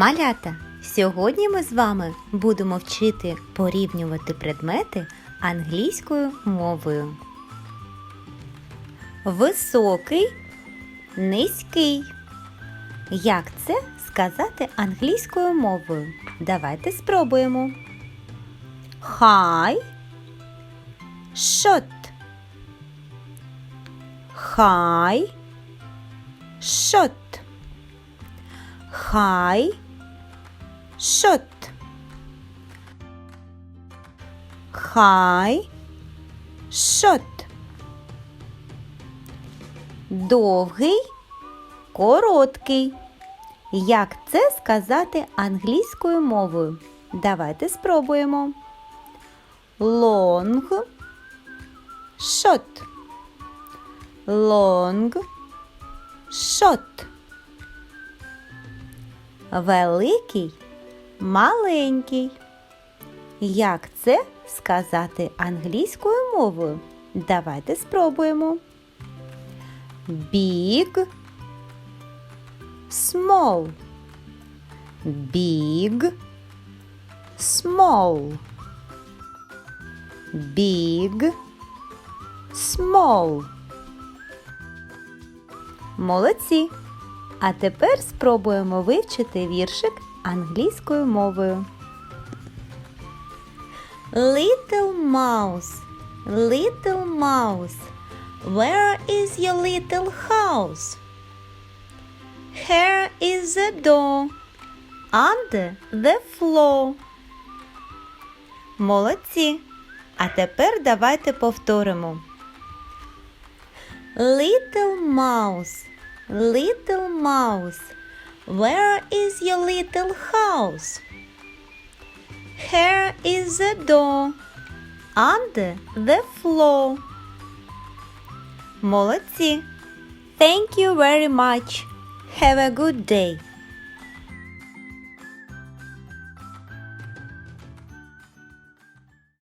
Малята, сьогодні ми з вами будемо вчити порівнювати предмети англійською мовою. Високий, низький. Як це сказати англійською мовою? Давайте спробуємо. High, short. High, short. High, short. High, short. Довгий, короткий. Як це сказати англійською мовою? Давайте спробуємо. Long, short. Long, short. Великий, маленький. Як це сказати англійською мовою? Давайте спробуємо. Big, small. Big, small. Big, small. Молодці. А тепер спробуємо вивчити віршик англійською мовою. Little mouse, little mouse, where is your little house? Here is the door, under the floor. Молодці. А тепер давайте повторимо. Little mouse, little mouse, where is your little house? Here is the door, under the floor. Молодці. Thank you very much. Have a good day.